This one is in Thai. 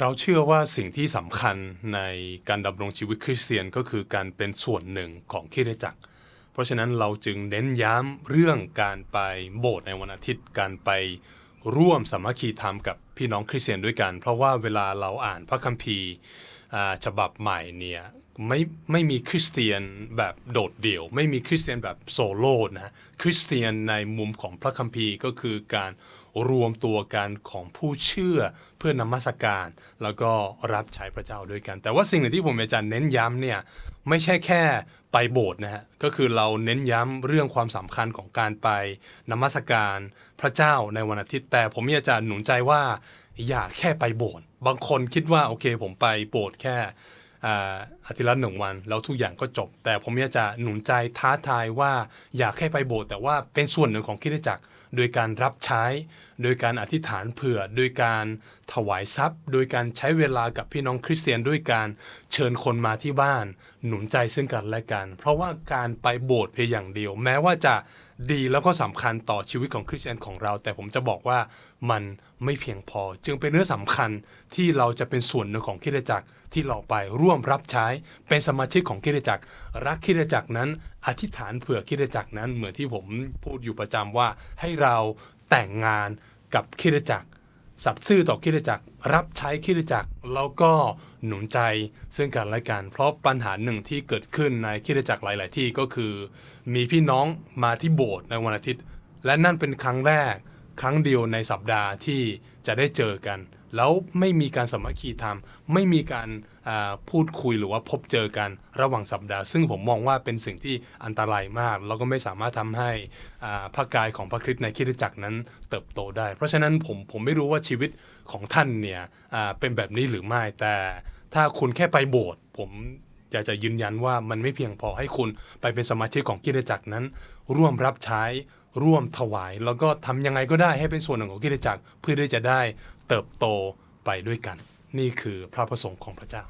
เราเชื่อว่าสิ่งที่สำคัญในการดำรงชีวิตคริสเตียนก็คือการเป็นส่วนหนึ่งของคริสตจักร เพราะฉะนั้นเราจึงเน้นย้ำเรื่องการไปโบสถ์ในวันอาทิตย์ การไปร่วมสามัคคีธรรมกับพี่น้องคริสเตียนด้วยกัน เพราะว่าเวลาเราอ่านพระคัมภีร์ฉบับใหม่เนี่ยไม่ไม่มีคริสเตียนแบบโดดเดี่ยว ไม่มีคริสเตียนแบบโซโล่นะคริสเตียนในมุมของพระคัมภีร์ก็คือการ รวมตัวกันของผู้เชื่อเพื่อนมัสการ แล้วก็รับใช้พระเจ้าด้วยกัน แต่ว่าสิ่งหนึ่งที่ผมอยากจะเน้นย้ำเนี่ยไม่ใช่แค่ไปโบสถ์นะฮะก็คือเราเน้นย้ำเรื่องความสำคัญของการไปนมัสการพระเจ้าในวันอาทิตย์ แต่ผมอยากจะหนุนใจว่าอย่าแค่ไปโบสถ์บางคนคิดว่าโอเค ผมไปโบสถ์แค่อ่าอาทิตย์ละหนึ่งวันแล้วทุกอย่างก็จบ แต่ผมอยากจะหนุนใจท้าทายว่าอยากให้ไปโบสถ์แต่ว่าเป็นส่วนหนึ่งของคริสตจักร โดยการรับใช้ โดยการอธิษฐานเผื่อ โดยการถวายทรัพย์ โดยการใช้เวลากับพี่น้องคริสเตียนด้วยการเชิญคนมาที่บ้าน หนุนใจซึ่งกันและกัน เพราะว่าการไปโบสถ์เพียงอย่างเดียว แม้ว่าจะดีแล้วก็สำคัญต่อชีวิตของคริสเตียนของเรา แต่ผมจะบอกว่ามันไม่เพียงพอ จึงเป็นเรื่องสำคัญที่เราจะเป็นส่วนหนึ่งของคริสตจักรที่เราไปร่วมรับใช้เป็นสมาชิกของคริสตจักรรักคริสตจักรนั้น อธิษฐานเผื่อคริสตจักรนั้น เหมือนที่ผมพูดอยู่ประจำว่าให้เราแต่งงานกับคริสตจักรสัตย์ซื่อต่อคริสตจักรรับใช้คริสตจักรแล้วก็หนุนใจซึ่งกันและกัน เพราะปัญหาหนึ่งที่เกิดขึ้นในคริสตจักรหลาย ๆ ที่ก็คือ มีพี่น้องมาที่โบสถ์ในวันอาทิตย์ และนั่นเป็นครั้งแรก ครั้งเดียวในสัปดาห์ที่จะได้เจอกัน แล้วไม่มีการสมัคคีธรรม ไม่มีการพูดคุยหรือว่าพบเจอกันระหว่างสัปดาห์ ซึ่งผมมองว่าเป็นสิ่งที่อันตรายมาก แล้วก็ไม่สามารถทำให้พระกายของพระคริสต์ในคริดจักรนั้นเติบโตได้ เพราะฉะนั้นผมผมไม่รู้ว่าชีวิตของท่านเนี่ยเป็นแบบนี้หรือไม่แต่ถ้าคุณแค่ไปโบสถ์ผม อยากจะยืนยันว่ามันไม่เพียงพอให้คุณไปเป็นสมาชิกของกิจจักรนั้น ร่วมรับใช้ร่วมถวาย แล้วก็ทำยังไงก็ได้ให้เป็นส่วนหนึ่งของกิจจักรเพื่อที่จะได้เติบโตไปด้วยกัน นี่คือพระประสงค์ของพระเจ้า